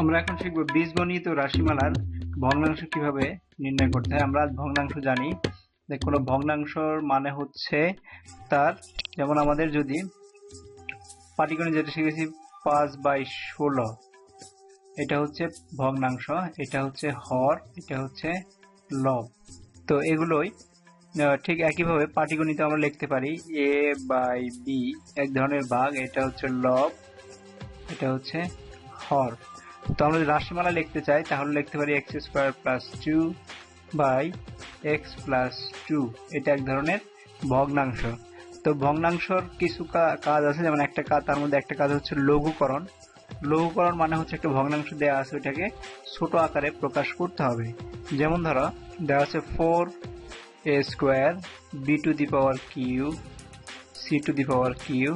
আমরা এখন শিখব বীজগণিত ও রাশিমালার ভগ্নাংশ কীভাবে নির্ণয় করতে হয়। আমরা ভগ্নাংশ জানি যে কোনো ভগ্নাংশর মানে হচ্ছে তার, যেমন আমাদের যদি পাটিগণিত যেটা শিখেছি পাঁচ বাই ষোলো, এটা হচ্ছে ভগ্নাংশ, এটা হচ্ছে হর, এটা হচ্ছে লব। তো এগুলোই ঠিক একইভাবে পাটিগণিত আমরা লিখতে পারি এ বাই বি, এক ধরনের ভাগ এটা হচ্ছে লব, এটা হচ্ছে হর। তো আমরা যদি রাশিমালা লিখতে চাই, তাহলে লিখতে পারি x square plus two by x plus two এটা এক ধরনের ভগ্নাংশ। তো ভগ্নাংশর কিছু কাজ আছে, যেমন একটা কাজ তার মধ্যে একটা কাজ হচ্ছে লঘুকরণ। লঘুকরণ মানে হচ্ছে একটা ভগ্নাংশ দেওয়া আছে, ওইটাকে ছোট আকারে প্রকাশ করতে হবে। যেমন ধরো দেওয়া আছে four a square b to the power q c to the power q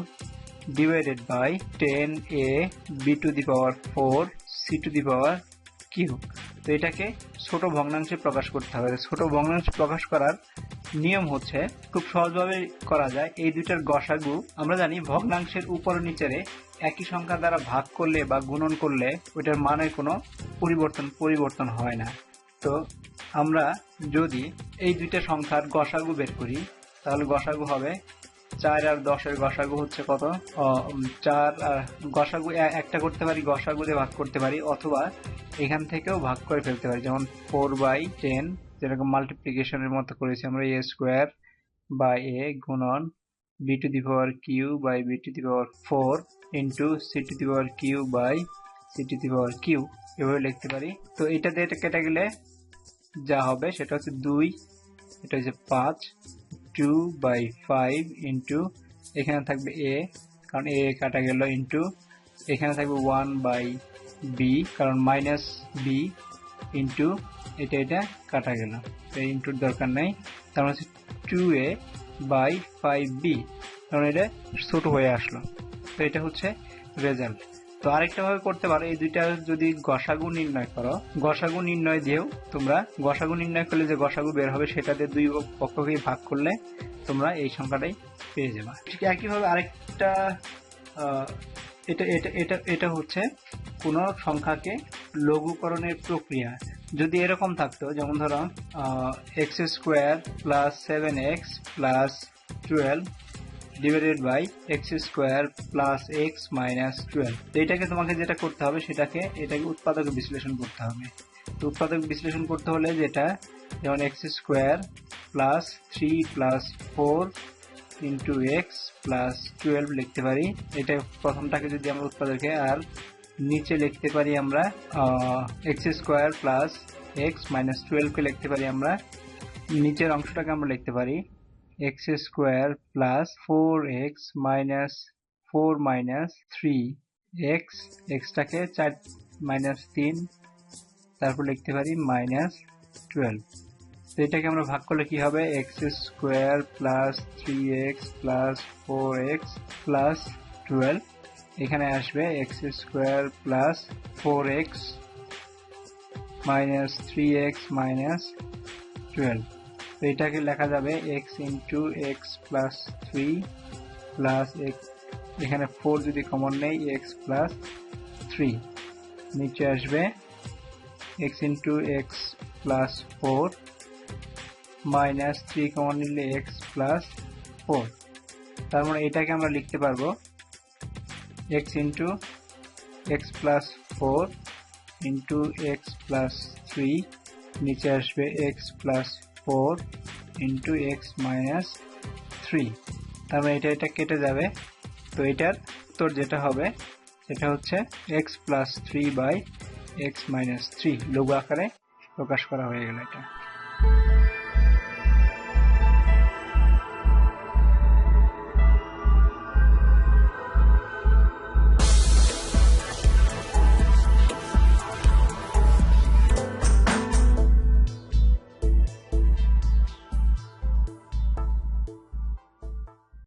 divided by 10a b to the power 4 c to the power q তো এটাকে ছোট ভগ্নাংশে প্রকাশ করতে হবে। ছোট ভগ্নাংশে প্রকাশ করার নিয়ম হচ্ছে, খুব সহজভাবে করা যায়, এই দুইটার গসাগু, আমরা জানি ভগ্নাংশের উপর নিচেরে একই সংখ্যা দ্বারা ভাগ করলে বা গুণন করলে ওইটার মানের কোনো পরিবর্তন পরিবর্তন হয় না। তো আমরা যদি এই দুইটা সংখ্যার গসাগু বের করি, তাহলে গসাগু হবে চার আর দশের গসাগু হচ্ছে কত? চার আর গসাগু একটা করতে পারি, গসাগু দিয়ে ভাগ করতে পারি, অথবা এখান থেকেও ভাগ করে ফেলতে পারি। যেমন ফোর বাই টেন, যেরকম মাল্টিপ্লিকেশনের মতো করেছি আমরা, এ স্কোয়ার বাই এ গুণন b to the power q by b to the power four into c to the power q by c to the power q এভাবে লিখতে পারি। তো এটা দিয়ে কেটে গেলে যা হবে সেটা হচ্ছে দুই, এটা হচ্ছে পাঁচ টু বাই ফাইভ ইন্টু এখানে থাকবে এ কারণ এ কাটা গেল ইন্টু এখানে থাকবে ওয়ান বাই বি কারণ মাইনাস বি ইন্টু এটা এটা কাটা গেল এই ইন্টুর দরকার নেই, তার হচ্ছে two a by five b কারণ এটা ছোট হয়ে আসলো, তো এটা হচ্ছে রেজাল্ট তো আরেকটা ভাবে করতে পারো, এই দুইটা যদি গসাগু নির্ণয় করো, গসাগু নির্ণয় দিয়েও তোমরা, গসাগু নির্ণয় করলে যে গসাগু বের হবে সেটা দিয়ে দুই পক্ষকেই ভাগ করলে তোমরা এই সংখ্যাটাই পেয়ে যাবে। ঠিক একইভাবে আরেকটা এটা এটা এটা এটা হচ্ছে কোন সংখ্যাকে লঘুকরণের প্রক্রিয়া। যদি এরকম থাকতো, যেমন ধরো x square plus seven x plus twelve divided by x square plus x minus twelve এইটাকে তোমাকে যেটা করতে হবে, সেটাকে, এটাকে উৎপাদক বিশ্লেষণ করতে হবে। তো উৎপাদক বিশ্লেষণ করতে হলে যেটা, যেমন x square plus three plus four into x plus twelve লিখতে পারি। এটা প্রথমটাকে যদি আমরা উৎপাদকে আর নিচে লিখতে পারি আমরা x square plus x minus টুয়েলভকে লিখতে পারি আমরা। নিচের অংশটাকে আমরা লিখতে পারি। Square plus four x minus four minus three. X, এক্সটাকে চার, মাইনাস তিন, তারপর লিখতে পারি মাইনাস টুয়েলভ। তো এটাকে আমরা ভাগ করলে কি হবে? X square plus three x plus four x plus twelve. এখানে আসবে x square plus four x minus three x minus twelve. তো এটাকে লেখা যাবে x into x plus three plus x এখানে ফোর যদি কমন নেই এক্স প্লাস থ্রি নিচে আসবে x into x plus four minus three common নিলে এক্স প্লাস ফোর তার মানে এটাকে আমরা লিখতে পারব x into x plus four into x plus three নিচে আসবে x plus four into x minus three তার মানে এটা এটা কেটে যাবে। তো এটার উত্তর যেটা হবে, সেটা হচ্ছে x plus three by x minus three লঘু আকারে প্রকাশ করা হয়ে গেল এটা।